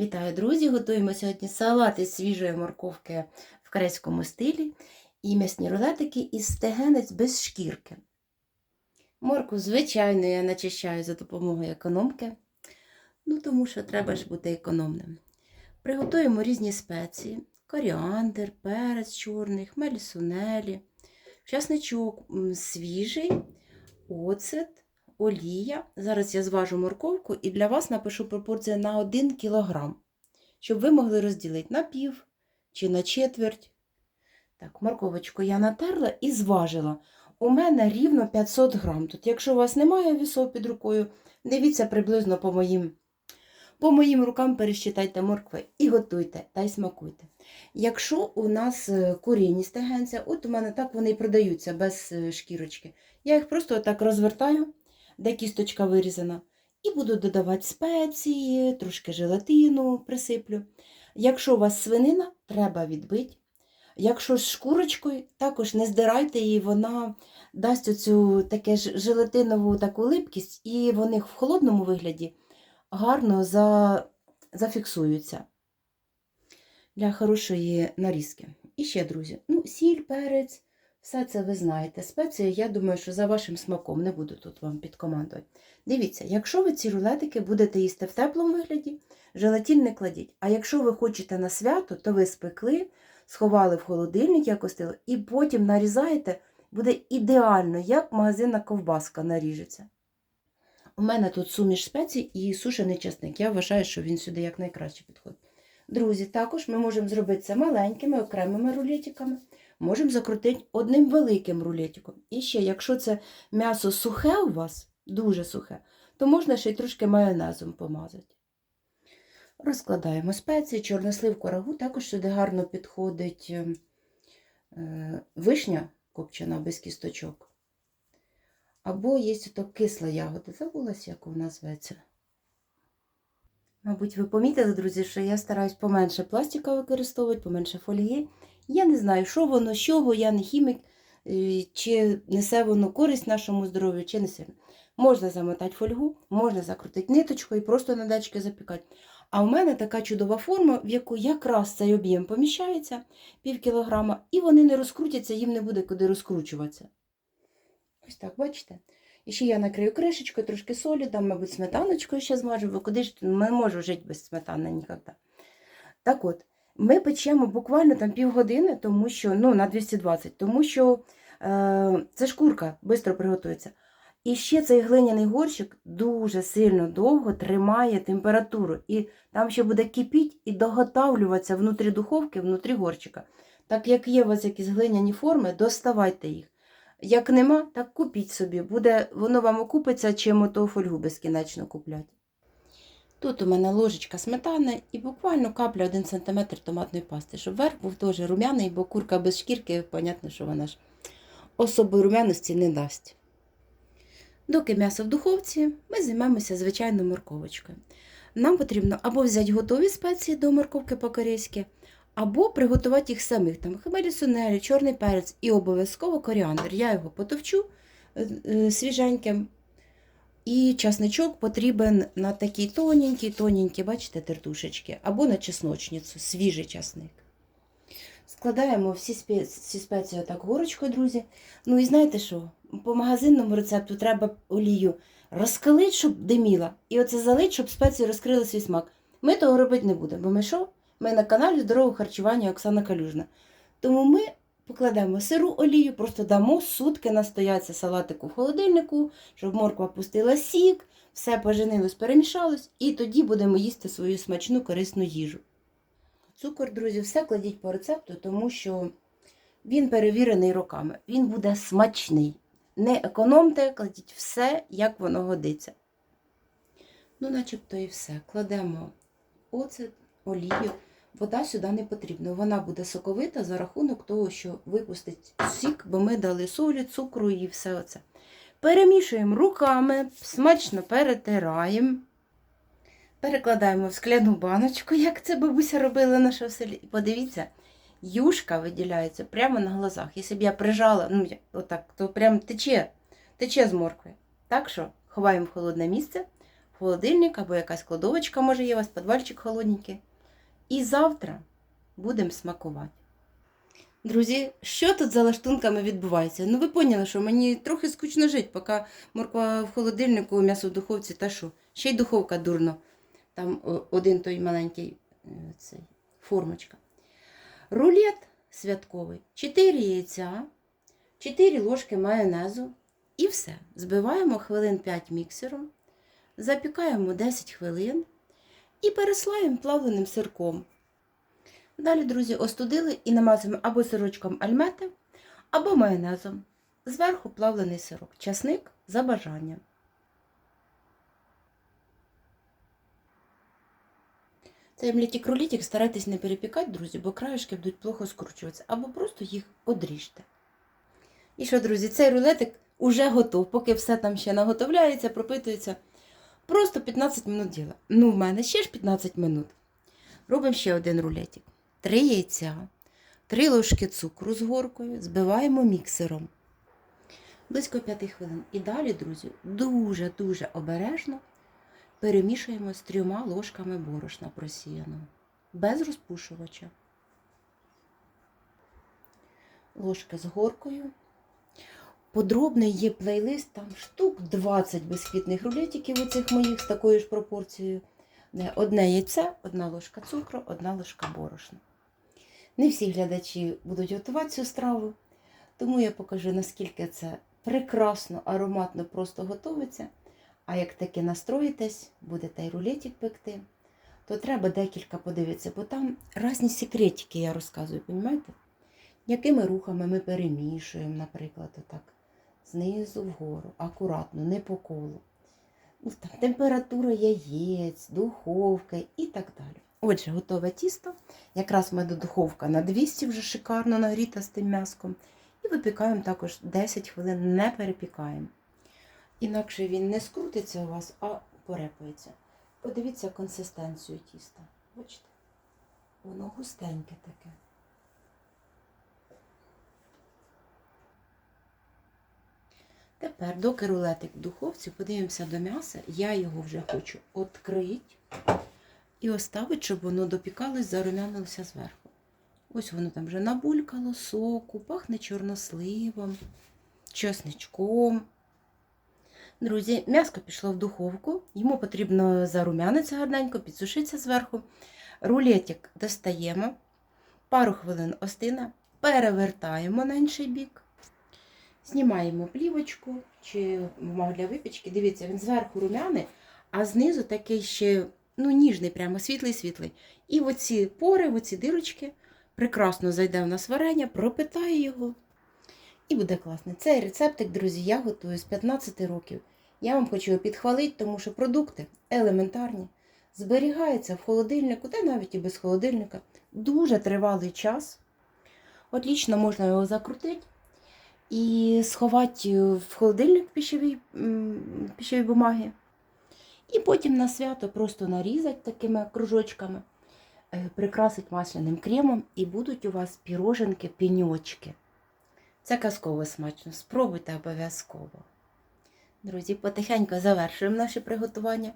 Вітаю, друзі! Готуємо сьогодні салат із свіжої морковки в корейському стилі і м'ясні рулетики із стегенець без шкірки. Морку, звичайно, я начищаю за допомогою економки, ну тому що треба ж бути економним. Приготуємо різні спеції: коріандр, перець чорний, хмель сунелі, часничок свіжий, оцет, олія. Зараз я зважу морковку і для вас напишу пропорцію на 1 кг, щоб ви могли розділити на пів чи на четверть. Так, морковочку я натерла і зважила. У мене рівно 500 грам. Тут, якщо у вас немає вісов під рукою, дивіться приблизно по моїм, по моїм рукам пересчитайте моркви і готуйте та й смакуйте. Якщо у нас е, курінні стегенця, от у мене так вони продаються без е, шкірочки. Я їх просто отак розвертаю, де кісточка вирізана, і буду додавати спеції, трошки желатину присиплю. Якщо у вас свинина, треба відбити. Якщо з шкурочкою, також не здирайте її, вона дасть оцю таке желатинову таку липкість, і вони в холодному вигляді гарно за... зафіксуються для хорошої нарізки. І ще, друзі, ну, сіль, перець, все це ви знаєте. Спеції, я думаю, що за вашим смаком не буду тут вам підкомандувати. Дивіться, якщо ви ці рулетики будете їсти в теплому вигляді, желатин не кладіть. А якщо ви хочете на свято, то ви спекли, сховали в холодильник, як остили, і потім нарізаєте, буде ідеально, як магазинна ковбаска наріжеться. У мене тут суміш спецій і сушений часник. Я вважаю, що він сюди якнайкраще підходить. Друзі, також ми можемо зробити це маленькими окремими рулетиками. Можемо закрутити одним великим рулетиком. І ще, якщо це м'ясо сухе у вас, дуже сухе, то можна ще й трошки майонезом помазати. Розкладаємо спеції, чорнослив корагу, також сюди гарно підходить е, е, вишня копчена без кісточок. Або є то кисла ягода. Забулася, як вона зветься. Мабуть, ви помітили, друзі, що я стараюсь поменше пластика використовувати, поменше фольги. Я не знаю, що воно, з чого, я не хімік, е, чи несе воно користь нашому здоров'ю, чи не сильно. Можна замотати фольгу, можна закрутити ниточку і просто на дачки запікати. А в мене така чудова форма, в яку якраз цей об'єм поміщається, пів кілограма, і вони не розкрутяться, їм не буде куди розкручуватися. Ось так, бачите? І ще я накрию кришечкою, трошки солі, там, мабуть, сметаночкою ще змажу, бо куди ж не можу жити без сметани ніколи. Так от, ми печемо буквально там півгодини, тому що, ну, на 220, тому що е, це шкурка швидко приготується. І ще цей глиняний горщик дуже сильно довго тримає температуру. І там ще буде кипіти і доготавлюватися внутрі духовки, внутрі горщика. Так як є у вас якісь глиняні форми, доставайте їх. Як нема, так купіть собі. Буде, воно вам окупиться, чим ото фольгу безкінечно купляти. Тут у мене ложечка сметани і буквально капля 1 см томатної пасти, щоб верх був теж рум'яний, бо курка без шкірки, понятно, що вона ж особої рум'яності не дасть. Доки м'ясо в духовці, ми займемося звичайною морковочкою. Нам потрібно або взяти готові спеції до морковки по-корейськи, або приготувати їх самих. Там хмелі сунелі, чорний перець і обов'язково коріандр. Я його потовчу е, е, свіженьким. І часничок потрібен на такі тоненькі, тоненькі, бачите, тертушечки, або на чесночницю, свіжий часник. Складаємо всі всі спеції так горочкою, друзі. Ну і знаєте що? По магазинному рецепту треба олію розкалити, щоб диміла, і оце залить, щоб спеції розкрили свій смак. Ми того робити не будемо, бо ми що? Ми на каналі Здорового харчування Оксана Калюжна. Тому ми покладемо сиру олію, просто дамо сутки настояться салатику в холодильнику, щоб морква пустила сік, все поженилось, перемішалось, і тоді будемо їсти свою смачну корисну їжу. Цукор, друзі, все кладіть по рецепту, тому що він перевірений роками. Він буде смачний. Не економте, кладіть все, як воно годиться. Ну, начебто і все. Кладемо оцет, олію. Вода сюди не потрібна. Вона буде соковита за рахунок того, що випустить сік, бо ми дали солі, цукру і все оце. Перемішуємо руками, смачно перетираємо. Перекладаємо в скляну баночку, як це бабуся робила наша в селі. І подивіться, юшка виділяється прямо на глазах. Якщо б я прижала, ну, отак, то прям тече, тече з моркви. Так що ховаємо в холодне місце. в холодильник або якась кладовочка, може, є у вас підвальчик холодненький. І завтра будемо смакувати. Друзі, що тут за лаштунками відбувається? Ну, ви поняли, що мені трохи скучно жити, поки морква в холодильнику, м'ясо в духовці та що. Ще й духовка дурно. Там один той маленький е, цей, формочка. Рулет святковий. 4 яйця, 4 ложки майонезу і все. Збиваємо хвилин 5 міксером, запікаємо 10 хвилин і переслаємо плавленим сирком. Далі, друзі, остудили і намазуємо або сирочком альмети, або майонезом. Зверху плавлений сирок. Часник за бажанням. Цей млітік рулітик старайтесь не перепікати, друзі, бо краєшки будуть плохо скручуватися, або просто їх одріжте. І що, друзі, цей рулетик уже готов, поки все там ще наготовляється, пропитується. Просто 15 минут діла. Ну, в мене ще ж 15 минут. Робимо ще один рулетик. Три яйця, три ложки цукру з горкою, збиваємо міксером. Близько 5 хвилин. І далі, друзі, дуже-дуже обережно перемішуємо з трьома ложками борошна просіяного. Без розпушувача. Ложка з горкою. Подробний є плейлист, там штук 20 безхвітних рулетиків оцих моїх з такою ж пропорцією. Одне яйце, одна ложка цукру, одна ложка борошна. Не всі глядачі будуть готувати цю страву, тому я покажу, наскільки це прекрасно, ароматно просто готується. А як таки настроїтесь, будете й рулетик пекти, то треба декілька подивитися, бо там різні секретики я розказую, розумієте? Якими рухами ми перемішуємо, наприклад, отак, знизу вгору, акуратно, не по колу. Ну, там, температура яєць, духовка і так далі. Отже, готове тісто. Якраз в мене духовка на 200 вже шикарно нагріта з тим м'яском. І випікаємо також 10 хвилин, не перепікаємо. Інакше він не скрутиться у вас, а порепається. Подивіться консистенцію тіста. Бачите? Воно густеньке таке. Тепер, доки рулетик в духовці, подивимося до м'яса, я його вже хочу відкрити і оставити, щоб воно допікалось, зарумянилося зверху. Ось воно там вже набулькало соку, пахне чорносливом, чесничком. Друзі, м'яско пішло в духовку, йому потрібно зарумянитися гарненько, підсушитися зверху. Рулетик достаємо, пару хвилин остина, перевертаємо на інший бік, знімаємо плівочку чи бумагу для випічки. Дивіться, він зверху румяний, а знизу такий ще ну, ніжний, прямо світлий-світлий. І оці пори, оці дирочки прекрасно зайде в нас варення, пропитає його. І буде класно. Цей рецептик, друзі, я готую з 15 років. Я вам хочу його підхвалити, тому що продукти елементарні, зберігаються в холодильнику, та навіть і без холодильника. Дуже тривалий час. Отлічно можна його закрутити і сховати в холодильник пищовій, м, бумаги. І потім на свято просто нарізати такими кружочками, е, прикрасити масляним кремом, і будуть у вас піроженки, пеньочки. Це казково смачно. Спробуйте обов'язково. Друзі, потихеньку завершуємо наше приготування.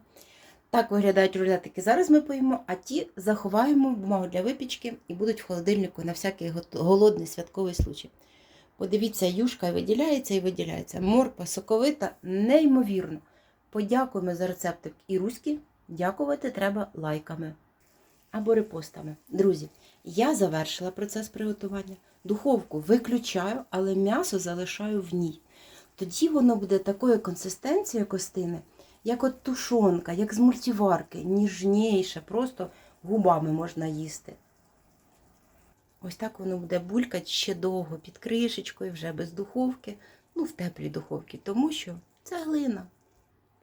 Так виглядають рулетики. Зараз ми поїмо, а ті заховаємо бумагу для випічки і будуть в холодильнику на всякий голодний святковий случай. Подивіться, юшка виділяється і виділяється. Морква соковита, неймовірно. Подякуємо за рецептик і руські. Дякувати треба лайками або репостами. Друзі, я завершила процес приготування. Духовку виключаю, але м'ясо залишаю в ній. Тоді воно буде такої консистенції костини, як от тушонка, як з мультиварки, ніжніше, просто губами можна їсти. Ось так воно буде булькати ще довго під кришечкою, вже без духовки, ну в теплій духовці, тому що це глина.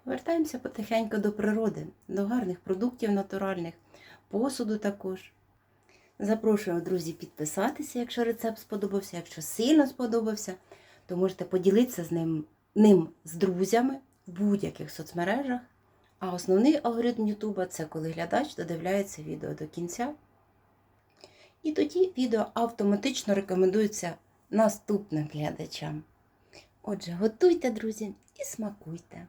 Повертаємося потихеньку до природи, до гарних продуктів натуральних, посуду також. Запрошую, друзі, підписатися, якщо рецепт сподобався. Якщо сильно сподобався, то можете поділитися з ним, ним з друзями в будь-яких соцмережах. А основний алгоритм Ютуба це коли глядач додивляється відео до кінця. І тоді відео автоматично рекомендується наступним глядачам. Отже, готуйте, друзі, і смакуйте!